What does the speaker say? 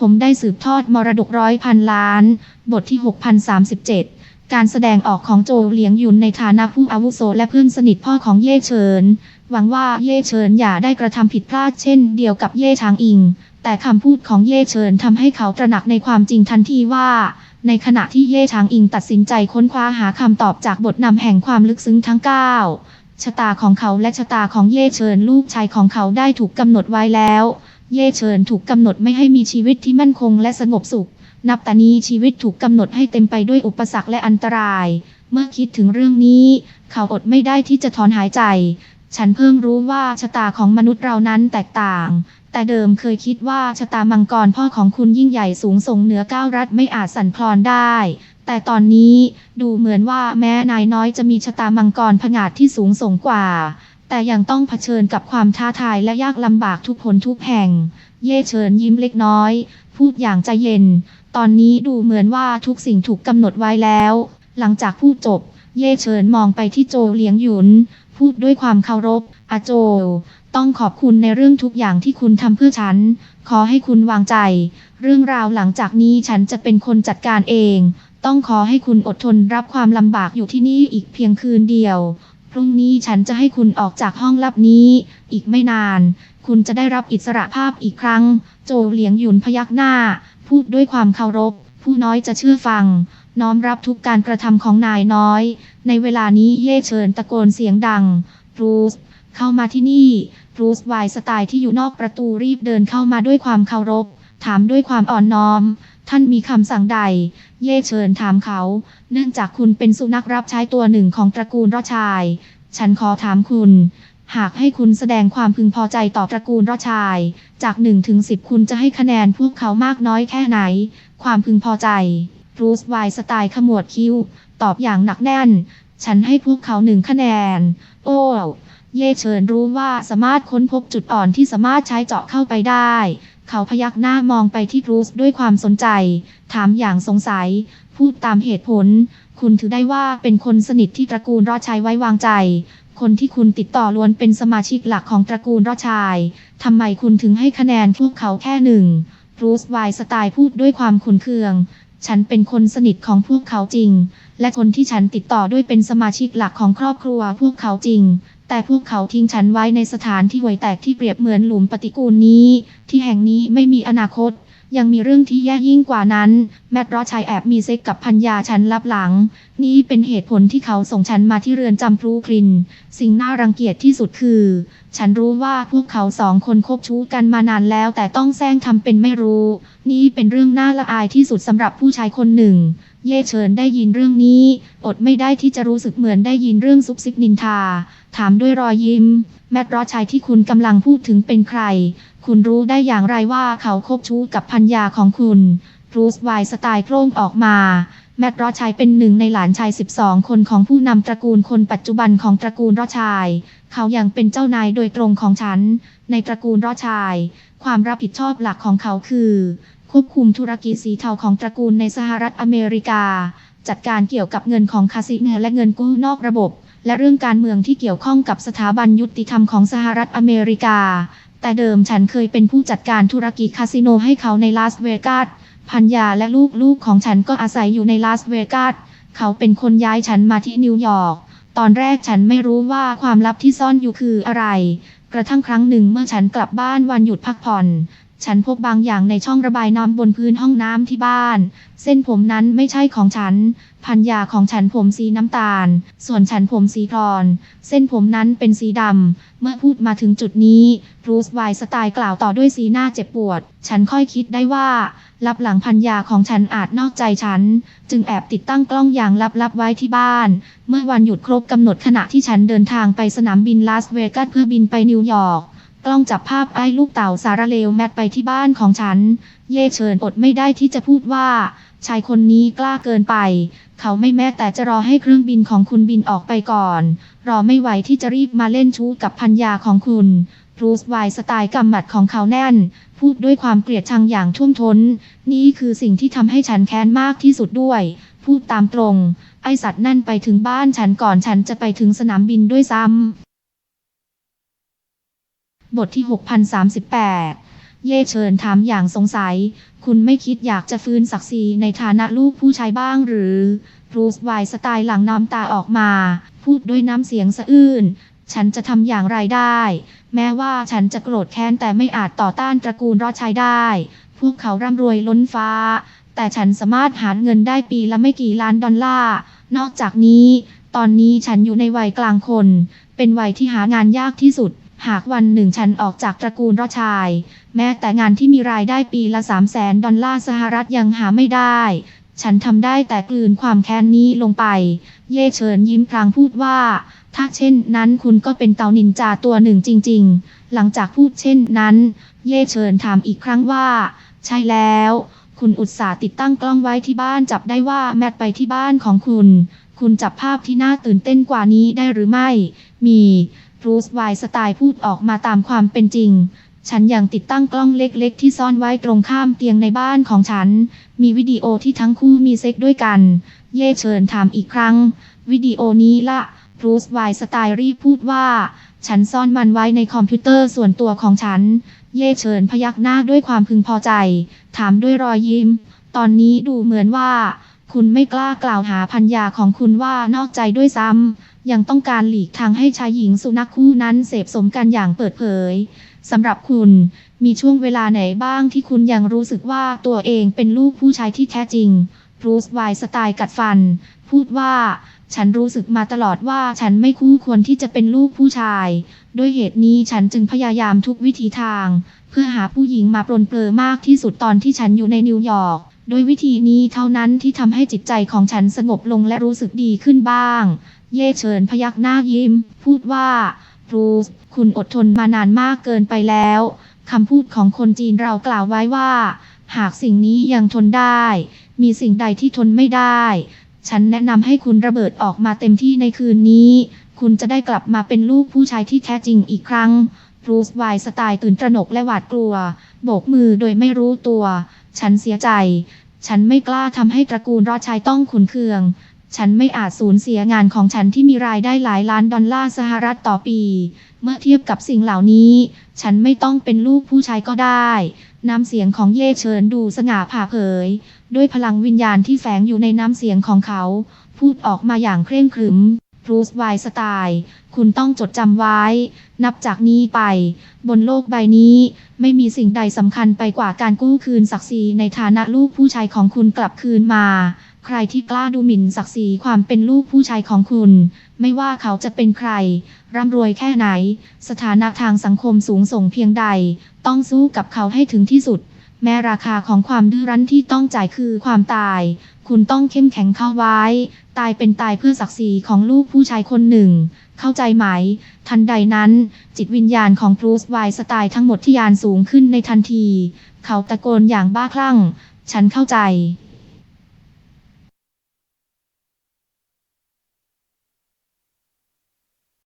ผมได้สืบทอดมรดกร้อยพันล้าน บทที่ 6037 การแสดงออกของโจเหลียงหยุนในฐานะผู้อาวุโสและเพื่อนสนิทพ่อของเย่เฉิน หวังว่าเย่เฉินอย่าได้กระทำผิดพลาดเช่นเดียวกับเย่ชางอิง แต่คำพูดของเย่เฉินทำให้เขาตระหนักในความจริงทันทีว่า ในขณะที่เย่ชางอิงตัดสินใจค้นคว้าหาคำตอบจากบทนำแห่งความลึกซึ้งทั้ง 9 ชะตาของเขาและชะตาของเย่เฉินลูกชายของเขาได้ถูกกำหนดไว้แล้ว เย่เฉินถูกกำหนดไม่ให้มีชีวิตที่มั่นคงและสงบสุข นับแต่นี้ชีวิตถูกกำหนดให้เต็มไปด้วยอุปสรรคและอันตราย เมื่อคิดถึงเรื่องนี้ เขาอดไม่ได้ที่จะถอนหายใจ ฉันเพิ่งรู้ว่าชะตาของมนุษย์เรานั้นแตกต่าง แต่เดิมเคยคิดว่าชะตามังกรพ่อของคุณยิ่งใหญ่สูงส่งเหนือก้าวรัฐไม่อาจสั่นคลอนได้ แต่ตอนนี้ดูเหมือนว่าแม้นายน้อยจะมีชะตามังกรผงาดที่สูงส่งกว่า แต่ยังต้องเผชิญกับความท้าทายและยากลำบากทุกผลทุกแห่ง เย่เฉินยิ้มเล็กน้อย พูดอย่างใจเย็น ตอนนี้ดูเหมือนว่าทุกสิ่งถูกกำหนดไว้แล้ว หลังจากพูดจบ เย่เฉินมองไปที่โจเลียงหยุน พูดด้วยความเคารพอาโจ ต้องขอบคุณในเรื่องทุกอย่างที่คุณทำเพื่อฉัน ขอให้คุณวางใจ เรื่องราวหลังจากนี้ฉันจะเป็นคนจัดการเอง ต้องขอให้คุณอดทนรับความลำบากอยู่ที่นี่อีกเพียงคืนเดียว รุ่งนี้ฉันจะให้คุณออกจากห้องลับนี้ อีกไม่นาน คุณจะได้รับอิสระภาพอีกครั้ง โจเหลียงหยุนพยักหน้า พูดด้วยความเคารพ ผู้น้อยจะเชื่อฟัง น้อมรับทุกการกระทำของนายน้อย ในเวลานี้เย่เชิญตะโกนเสียงดังรูสเข้ามาที่นี่รูสไวสไตล์ที่อยู่นอกประตูรีบเดินเข้ามาด้วยความเคารพ ถามด้วยความอ่อนน้อม ท่านมีคำสั่งใด เย่เชิญถามเขา เนื่องจากคุณเป็นสุนัขรับใช้ตัวหนึ่งของตระกูลรอชาย ฉันขอถามคุณ หากให้คุณแสดงความพึงพอใจต่อตระกูลรอชาย จาก1ถึง10 คุณจะให้คะแนนพวกเขามากน้อยแค่ไหน ความพึงพอใจรูสไวน์สไตล์ขมวดคิ้ว ตอบอย่างหนักแน่น ฉันให้พวกเขาหนึ่งคะแนน โอ้เย่เฉินรู้ว่าสามารถค้นพบจุดอ่อนที่สามารถใช้เจาะเข้าไปได้ เขาพยักหน้ามองไปที่รูสด้วยความสนใจ ถามอย่างสงสัย พูดตามเหตุผล คุณถือได้ว่าเป็นคนสนิทที่ตระกูลรอดชัยไว้วางใจ คนที่คุณติดต่อล้วนเป็นสมาชิกหลักของตระกูลรอดชายทำไมคุณถึงให้คะแนนพวกเขาแค่หนึ่งรูสไวสไตล์พูดด้วยความขุนเคือง ฉันเป็นคนสนิทของพวกเขาจริง และคนที่ฉันติดต่อด้วยเป็นสมาชิกหลักของครอบครัวพวกเขาจริง แต่พวกเขาทิ้งฉันไว้ในสถานที่ห่วยแตกที่เปรียบเหมือนหลุมปฏิกูลนี้ ที่แห่งนี้ไม่มีอนาคต ยังมีเรื่องที่แย่ยิ่งกว่านั้น แมดรอชัยแอบมีเซ็กกับพัญญาฉันลับหลัง นี่เป็นเหตุผลที่เขาส่งฉันมาที่เรือนจำพลูคริน สิ่งน่ารังเกียจที่สุดคือ ฉันรู้ว่าพวกเขาสองคนคบชู้กันมานานแล้วแต่ต้องแซงทำเป็นไม่รู้ นี่เป็นเรื่องน่าละอายที่สุดสำหรับผู้ชายคนหนึ่ง เย่เฉินได้ยินเรื่องนี้ อดไม่ได้ที่จะรู้สึกเหมือนได้ยินเรื่องซุบซิบนินทา ถามด้วยรอยยิ้ม แมดรอชัยที่คุณกำลังพูดถึงเป็นใคร คุณรู้ได้อย่างไรว่าเขาคบชู้กับพัญญาของคุณรูสไวสไตล์โคร่งออกมา แมดรอชัยเป็นหนึ่งในหลานชาย 12 คนของผู้นำตระกูลคนปัจจุบันของตระกูลรอชัยเขายังเป็นเจ้านายโดยตรงของฉัน ในตระกูลรอชัยความรับผิดชอบหลักของเขาคือ ควบคุมธุรกิจสีเทาของตระกูลในสหรัฐอเมริกา จัดการเกี่ยวกับเงินของคาสิโนและเงินกู้นอกระบบ และเรื่องการเมืองที่เกี่ยวข้องกับสถาบันยุติธรรมของสหรัฐอเมริกา แต่เดิมฉันเคยเป็นผู้จัดการธุรกิจคาสิโนให้เขาในลาสเวกัสพัญญาและลูกๆของฉันก็อาศัยอยู่ในลาสเวกัสเขาเป็นคนย้ายฉันมาที่นิวยอร์กตอนแรกฉันไม่รู้ว่าความลับที่ซ่อนอยู่คืออะไร กระทั่งครั้งหนึ่งเมื่อฉันกลับบ้านวันหยุดพักผ่อน ฉันพบบางอย่างในช่องระบายน้ำบนพื้นห้องน้ำที่บ้าน เส้นผมนั้นไม่ใช่ของฉัน พันยาของฉันผมสีน้ำตาล ส่วนฉันผมสีทรอน เส้นผมนั้นเป็นสีดำ เมื่อพูดมาถึงจุดนี้รูสไวสไตล์กล่าวต่อด้วยสีหน้าเจ็บปวด ฉันค่อยคิดได้ว่าลับหลังพันยาของฉันอาจนอกใจฉัน จึงแอบติดตั้งกล้องอย่างลับๆไว้ที่บ้าน เมื่อวันหยุดครบกำหนดขณะที่ฉันเดินทางไปสนามบินลาสเวกัสเพื่อบินไปนิวยอร์ก กล้องจับภาพไอ้ลูกเต่าสารเลวแมทไปที่บ้านของฉัน เย่เชิญอดไม่ได้ที่จะพูดว่า ชายคนนี้กล้าเกินไป เขาไม่แม้แต่จะรอให้เครื่องบินของคุณบินออกไปก่อน รอไม่ไหวที่จะรีบมาเล่นชู้กับพัญญาของคุณรูสไวน์สไตล์กำหมัดของเขาแน่น พูดด้วยความเกลียดชังอย่างท่วมท้น นี่คือสิ่งที่ทำให้ฉันแค้นมากที่สุดด้วย พูดตามตรง ไอสัตว์นั่นไปถึงบ้านฉันก่อนฉันจะไปถึงสนามบินด้วยซ้ำ บทที่ 6038 เย่เชิญถามอย่างสงสัย คุณไม่คิดอยากจะฟื้นศักดิ์ศรีในฐานะลูกผู้ชายบ้างหรือบรูซไวน์สไตล์หลังน้ำตาออกมา พูดด้วยน้ำเสียงสะอื้น ฉันจะทำอย่างไรได้ แม้ว่าฉันจะโกรธแค้นแต่ไม่อาจต่อต้านตระกูลรอดชัยได้ พวกเขาร่ำรวยล้นฟ้า แต่ฉันสามารถหาเงินได้ปีละไม่กี่ล้านดอลลาร์ นอกจากนี้ ตอนนี้ฉันอยู่ในวัยกลางคน เป็นวัยที่หางานยากที่สุด หากวันหนึ่งฉันออกจากตระกูลรอชัยแม้แต่งานที่มีรายได้ปีละ3 0 0แสนดอลลาร์สหรัฐยังหาไม่ได้ ฉันทำได้แต่กลืนความแค้นนี้ลงไป เย่เฉินยิ้มพลางพูดว่า ถ้าเช่นนั้นคุณก็เป็นเตานินจาตัวหนึ่งจริง ๆ หลังจากพูดเช่นนั้น เย่เฉินถามอีกครั้งว่า ใช่แล้ว คุณอุตส่าห์ติดตั้งกล้องไว้ที่บ้านจับได้ว่าแมทไปที่บ้านของคุณ คุณจับภาพที่น่าตื่นเต้นกว่านี้ได้หรือไม่ มี รูซไวน์สไตล์พูดออกมาตามความเป็นจริง ฉันยังติดตั้งกล้องเล็กๆ ที่ซ่อนไว้ตรงข้ามเตียงในบ้านของฉัน มีวิดีโอที่ทั้งคู่มีเซ็กด้วยกัน เย่เชิญถามอีกครั้ง วิดีโอนี้ละรูซไวน์สไตล์รีพูดว่า ฉันซ่อนมันไว้ในคอมพิวเตอร์ส่วนตัวของฉัน เย่เชิญพยักหน้าด้วยความพึงพอใจ ถามด้วยรอยยิ้ม ตอนนี้ดูเหมือนว่า คุณไม่กล้ากล่าวหาพัญญาของคุณว่านอกใจด้วยซ้ำ ยังต้องการหลีกทางให้ชายหญิงสุนัขคู่นั้นเสพสมกันอย่างเปิดเผยสำหรับคุณ มีช่วงเวลาไหนบ้างที่คุณยังรู้สึกว่าตัวเองเป็นลูกผู้ชายที่แท้จริงบรูซไวน์สไตล์กัดฟัน พูดว่า ฉันรู้สึกมาตลอดว่าฉันไม่คู่ควรที่จะเป็นลูกผู้ชาย ด้วยเหตุนี้ฉันจึงพยายามทุกวิธีทาง เพื่อหาผู้หญิงมาปรนเปรอมากที่สุดตอนที่ฉันอยู่ในนิวยอร์กโดยวิธีนี้เท่านั้นที่ทำให้จิตใจของฉันสงบลงและรู้สึกดีขึ้นบ้าง เย่เฉินพยักหน้ายิ้ม พูดว่าบรูซคุณอดทนมานานมากเกินไปแล้วคำพูดของคนจีนเรากล่าวไว้ว่า หากสิ่งนี้ยังทนได้ มีสิ่งใดที่ทนไม่ได้ ฉันแนะนำให้คุณระเบิดออกมาเต็มที่ในคืนนี้ คุณจะได้กลับมาเป็นลูกผู้ชายที่แท้จริงอีกครั้งบรูซไวสไตล์ตื่นตระหนกและหวาดกลัว โบกมือโดยไม่รู้ตัว ฉันเสียใจ ฉันไม่กล้าทำให้ตระกูลรอดชัยต้องขุนเคือง ฉันไม่อาจสูญเสียงานของฉันที่มีรายได้หลายล้านดอลลาร์สหรัฐต่อปี เมื่อเทียบกับสิ่งเหล่านี้ ฉันไม่ต้องเป็นลูกผู้ชายก็ได้ น้ำเสียงของเย่เฉินดูสง่าผ่าเผย ด้วยพลังวิญญาณที่แฝงอยู่ในน้ำเสียงของเขา พูดออกมาอย่างเคร่งครึมบรูซไวน์สไตล์คุณต้องจดจำไว้ นับจากนี้ไป บนโลกใบนี้ ไม่มีสิ่งใดสำคัญไปกว่าการกู้คืนศักดิ์ศรีในฐานะลูกผู้ชายของคุณกลับคืนมา ใครที่กล้าดูหมิ่นศักดิ์ศรีความเป็นลูกผู้ชายของคุณ ไม่ว่าเขาจะเป็นใคร ร่ำรวยแค่ไหน สถานะทางสังคมสูงส่งเพียงใด ต้องสู้กับเขาให้ถึงที่สุด แม้ราคาของความดื้อรั้นที่ต้องจ่ายคือความตาย คุณต้องเข้มแข็งเข้าไว้ ตายเป็นตายเพื่อศักดิ์ศรีของลูกผู้ชายคนหนึ่ง เข้าใจไหม ทันใดนั้น จิตวิญญาณของบรูซไวน์สไตล์ทั้งหมดที่ยานสูงขึ้นในทันที เขาตะโกนอย่างบ้าคลั่ง ฉันเข้าใจ